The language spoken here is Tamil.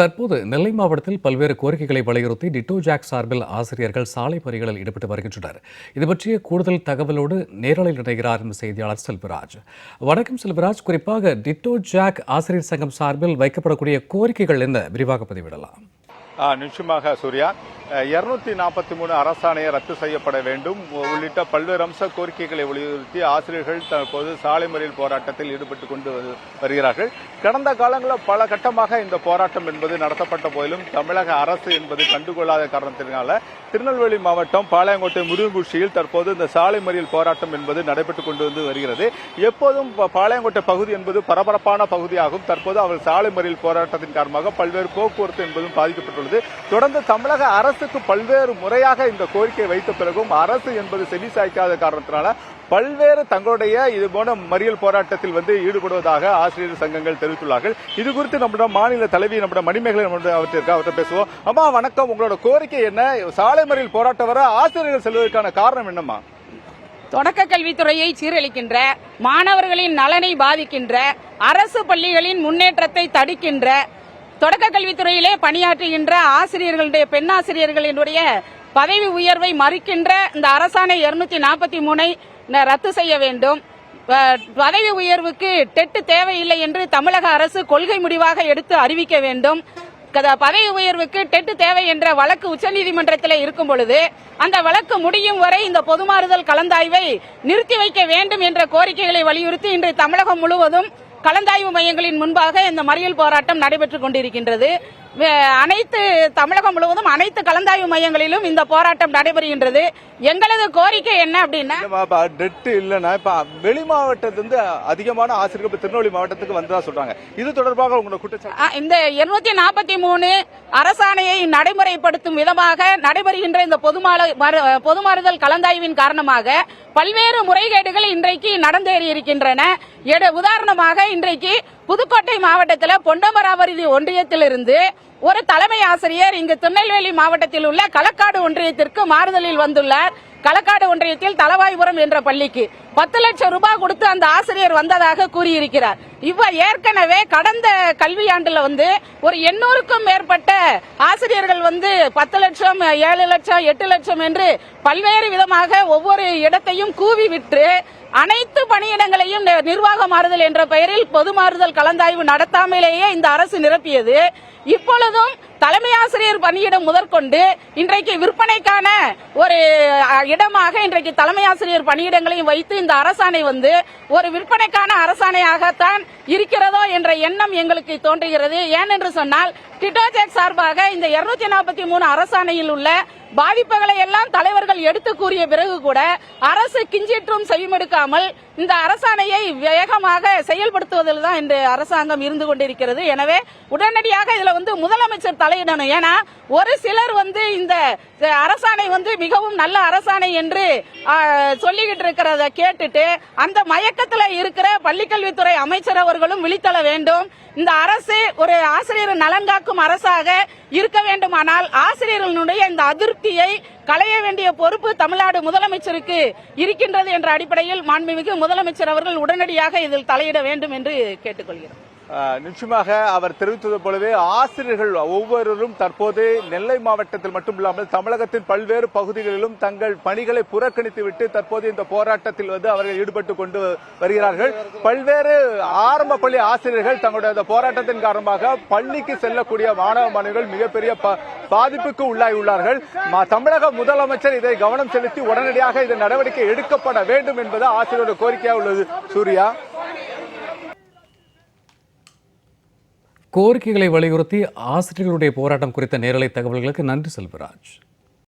தற்போது நெல்லை மாவட்டத்தில் பல்வேறு கோரிக்கைகளை வலியுறுத்தி டிட்டோ ஜாக் சார்பில் ஆசிரியர்கள் சாலை பறிகளில் ஈடுபட்டு வருகின்றனர். இது பற்றிய கூடுதல் தகவலோடு நேரலில் இணைகிறார் என்ற செய்தியாளர் செல்வராஜ். வணக்கம் செல்வராஜ். குறிப்பாக டிட்டோ ஜாக் ஆசிரியர் சங்கம் சார்பில் வைக்கப்படக்கூடிய கோரிக்கைகள் என்ன? விரிவாக பதிவிடலாம். நிச்சயமாக சூர்யா. இருநூத்தி நாற்பத்தி மூணு அரசாணையை ரத்து செய்யப்பட வேண்டும். உள்ளிட்ட பல்வேறு அம்ச கோரிக்கைகளை வலியுறுத்தி ஆசிரியர்கள் தற்போது சாலை மறியல் போராட்டத்தில் ஈடுபட்டு கொண்டு வருகிறார்கள். கடந்த காலங்களில் பல கட்டமாக இந்த போராட்டம் என்பது நடத்தப்பட்ட போதிலும் தமிழக அரசு என்பது கண்டுகொள்ளாத காரணத்தினால திருநெல்வேலி மாவட்டம் பாளையங்கோட்டை முருகங்குச்சியில் தற்போது இந்த சாலை மறியல் போராட்டம் என்பது நடைபெற்றுக் கொண்டு வந்து வருகிறது. எப்போதும் பாளையங்கோட்டை பகுதி என்பது பரபரப்பான பகுதியாகும். தற்போது அவர் சாலை மறியல் போராட்டத்தின் காரணமாக பல்வேறு போக்குவரத்து என்பதும் பாதிக்கப்பட்டுள்ளது. தொடர்ந்து தமிழக அரசு அரசுக்கு பல்வேறு முறையாக இந்த கோரிக்கை வைத்த பிறகும் அரசு என்பது செவி சாய்க்காத காரணத்தினால பல்வேறு தங்களுடைய இது போன மறியல் போராட்டத்தில் வந்து ஈடுபடுவதாக ஆசிரியர் சங்கங்கள் தெரிவித்துள்ளார்கள். இது குறித்து நம்முடைய மாநில தலைவி நம்முடைய மணிமேகலை நம்முடைய அவற்றிற்கு அவர்கிட்ட பேசுவோம். அம்மா வணக்கம். உங்களோட கோரிக்கை என்ன? சாலை மறியல் போராட்டம் வர ஆசிரியர்கள் செல்வதற்கான காரணம் என்னம்மா? தொடக்க கல்வித்துறையை சீரழிக்கின்ற மாணவர்களின் நலனை பாதிக்கின்ற அரசு பள்ளிகளின் முன்னேற்றத்தை தடுக்கின்ற தொடக்க கல்வித்துறையிலே பணியாற்றுகின்ற ஆசிரியர்களுடைய பெண்ணாசிரியர்களினுடைய பதவி உயர்வை மறுக்கின்ற இந்த அரசாணை இருநூத்தி நாற்பத்தி மூணை ரத்து செய்ய வேண்டும். பதவி உயர்வுக்கு டெட்டு தேவையில்லை என்று தமிழக அரசு கொள்கை முடிவாக எடுத்து அறிவிக்க வேண்டும். பதவி உயர்வுக்கு டெட்டு தேவை என்ற வழக்கு உச்சநீதிமன்றத்தில் இருக்கும் பொழுது அந்த வழக்கு முடியும் வரை இந்த பொதுமாறுதல் கலந்தாய்வை நிறுத்தி வைக்க வேண்டும் என்ற கோரிக்கைகளை வலியுறுத்தி இன்று தமிழகம் முழுவதும் கலந்தாய்வு மையங்களின் முன்பாக இந்த மறியல் போராட்டம் நடைபெற்றுக் கொண்டிருக்கின்றது. அனைத்து தமிழகம் முழுவதும் அனைத்து கலந்தாய்வு மையங்களிலும் இந்த போராட்டம் நடைபெறுகின்றது. எங்களது கோரிக்கை என்ன அப்படின்னா டெட் இல்லைன்னா இப்ப வெளி மாவட்டத்திலிருந்து அதிகமான ஆசிரியர்கள் திருநெல்வேலி மாவட்டத்துக்கு வந்ததா சொல்றாங்க. இது தொடர்பாக உங்களோட குற்றச்சாட்டு இந்த இருநூத்தி நாற்பத்தி மூணு அரசாணையை நடைமுறைப்படுத்தும் விதமாக நடைபெறுகின்ற இந்த பொதுமாறுதல் கலந்தாய்வின் காரணமாக பல்வேறு முறைகேடுகள் இன்றைக்கு நடந்தேறி இருக்கின்றன உதாரணமாக இன்றைக்கு புதுக்கோட்டை மாவட்டத்தில் பொண்டமராவதி ஒன்றியத்திலிருந்து ஒரு தலைமை ஆசிரியர் இங்கு திருநெல்வேலி மாவட்டத்தில் உள்ள களக்காடு ஒன்றியத்திற்கு மாறுதலில் வந்துள்ளார். களக்காடு ஒன்றியத்தில் தலவாய்புரம் என்ற பள்ளிக்கு பத்து லட்சம் ரூபாய் கொடுத்து அந்த ஆசிரியர் வந்ததாக கூறியிருக்கிறார். இவ ஏற்கனவே கடந்த கல்வியாண்டுல வந்து ஒரு எண்ணூறுக்கும் மேற்பட்ட ஆசிரியர்கள் வந்து பத்து லட்சம் ஏழு லட்சம் எட்டு லட்சம் என்று பல்வேறு விதமாக ஒவ்வொரு இடத்தையும் கூவி விட்டு அனைத்து பணியிடங்களையும் நி- நிர்வாக மாறுதல் என்ற பெயரில் பொது மாறுதல் கலந்தாய்வு நடத்தாமலேயே இந்த அரசு நிரப்பியது. இப்பொழுதும் தலைமை ஆசிரியர் பணியிடம் முதற்கொண்டு இன்றைக்கு விற்பனைக்கான ஒரு இடமாக இன்றைக்கு தலைமை ஆசிரியர் பணியிடங்களையும் வைத்து இந்த அரசாணை வந்து ஒரு விற்பனைக்கான அரசாணையாகத்தான் இருக்கிறதோ என்ற எண்ணம் எங்களுக்கு தோன்றுகிறது. ஏனென்று சொன்னால் டிட்டோஜெக் சார்பாக இந்த இருநூத்தி நாற்பத்தி மூணு அரசாணையில் உள்ள பாதிப்புகளை எல்லாம் தலைவர்கள் எடுத்து கூறிய பிறகு கூட அரசு கிஞ்சிற்றும் எடுக்காமல் இந்த அரசாணையை வேகமாக செயல்படுத்துவதில் தான் இந்த அரசாங்கம் இருந்து கொண்டிருக்கிறது. எனவே உடனடியாக இதுல வந்து முதலமைச்சர் தலையிடணும். ஏன்னா ஒரு சிலர் வந்து இந்த அரசாணை வந்து மிகவும் நல்ல அரசாணை என்று சொல்லிக்கிட்டு இருக்கிறத கேட்டுட்டு அந்த மயக்கத்துல இருக்கிற பள்ளிக்கல்வித்துறை அமைச்சர் அவர்களும் விழித்தள வேண்டும். இந்த அரசு ஒரு ஆசிரியர் நலன் காக்கும் அரசாக இருக்க வேண்டுமானால் ஆசிரியர்களுடைய இந்த அதிருப்தியை களைய வேண்டிய பொறுப்பு தமிழ்நாடு முதலமைச்சருக்கு இருக்கின்றது என்ற அடிப்படையில் மாண்புமிகு முதலமைச்சர் அவர்கள் உடனடியாக இதில் தலையிட வேண்டும் என்று கேட்டுக்கொள்கிறோம். நிச்சயமாக அவர் தெரிவித்தது போலவே ஆசிரியர்கள் ஒவ்வொருவரும் தற்போது நெல்லை மாவட்டத்தில் மட்டும் இல்லாமல் தமிழகத்தின் பல்வேறு பகுதிகளிலும் தங்கள் பணிகளை புறக்கணித்துவிட்டு தற்போது இந்த போராட்டத்தில் வந்து அவர்கள் ஈடுபட்டு கொண்டு வருகிறார்கள். பல்வேறு ஆரம்ப பள்ளி ஆசிரியர்கள் தங்களுடைய அந்த போராட்டத்தின் காரணமாக பள்ளிக்கு செல்லக்கூடிய மாணவ மாணவிகள் மிகப்பெரிய ப- பாதிப்புக்கு உள்ளாகி உள்ளார்கள் தமிழக முதலமைச்சர் இதை கவனம் செலுத்தி உடனடியாக இந்த நடவடிக்கை எடுக்கப்பட வேண்டும் என்பது ஆசிரியரோட கோரிக்கையாக உள்ளது. சூர்யா? கோரிக்கைகளை வலியுறுத்தி ஆசிரியர்களுடைய போராட்டம் குறித்த நேரலை தகவல்களுக்கு நன்றி செல்வராஜ்.